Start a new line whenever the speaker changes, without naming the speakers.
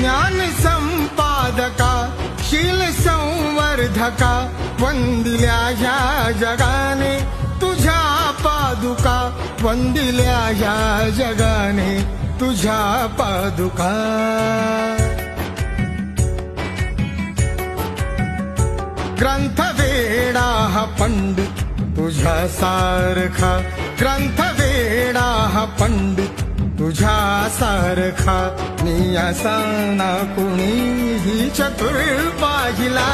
ज्ञान संपादका, शील संवर्धका वंदिल्या या जगाने, तुझ्या पादुका वंदिल्या या जगाने, तुझ्या पादुका. ग्रंथ वेडा पंडित, तुझ्या सारखा ग्रंथ वेडा पंडित तुझ्या सारखा मी असा ना कुणीही चतुर पाहिला.